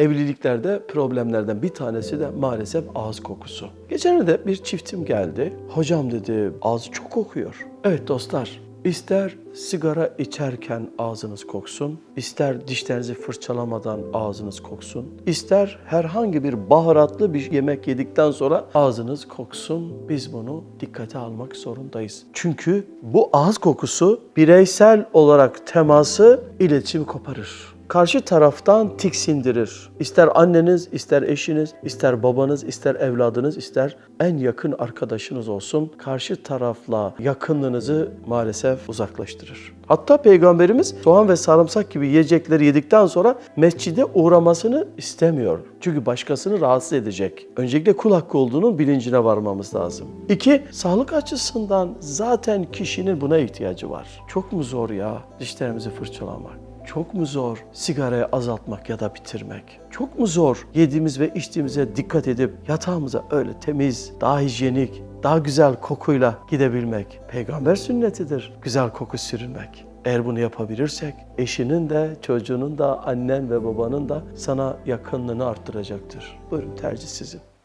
evliliklerde problemlerden bir tanesi de maalesef ağız kokusu. Geçenlerde bir çiftim geldi. Hocam dedi ağzı çok kokuyor. Evet dostlar İster sigara içerken ağzınız koksun, ister dişlerinizi fırçalamadan ağzınız koksun, ister herhangi bir baharatlı bir yemek yedikten sonra ağzınız koksun. Biz bunu dikkate almak zorundayız. Çünkü bu ağız kokusu bireysel olarak teması iletişimi koparır karşı taraftan tiksindirir. İster anneniz, ister eşiniz, ister babanız, ister evladınız, ister en yakın arkadaşınız olsun. Karşı tarafla yakınlığınızı maalesef uzaklaştırır. Hatta Peygamberimiz soğan ve sarımsak gibi yiyecekleri yedikten sonra mescide uğramasını istemiyor. Çünkü başkasını rahatsız edecek. Öncelikle kul hakkı olduğunun bilincine varmamız lazım. İki, sağlık açısından zaten kişinin buna ihtiyacı var. Çok mu zor ya dişlerimizi fırçalamak? Çok mu zor sigarayı azaltmak ya da bitirmek? Çok mu zor yediğimiz ve içtiğimize dikkat edip yatağımıza öyle temiz, daha hijyenik, daha güzel kokuyla gidebilmek? Peygamber sünnetidir güzel koku sürünmek. Eğer bunu yapabilirsek eşinin de çocuğunun da annen ve babanın da sana yakınlığını arttıracaktır. Buyurun tercih sizin.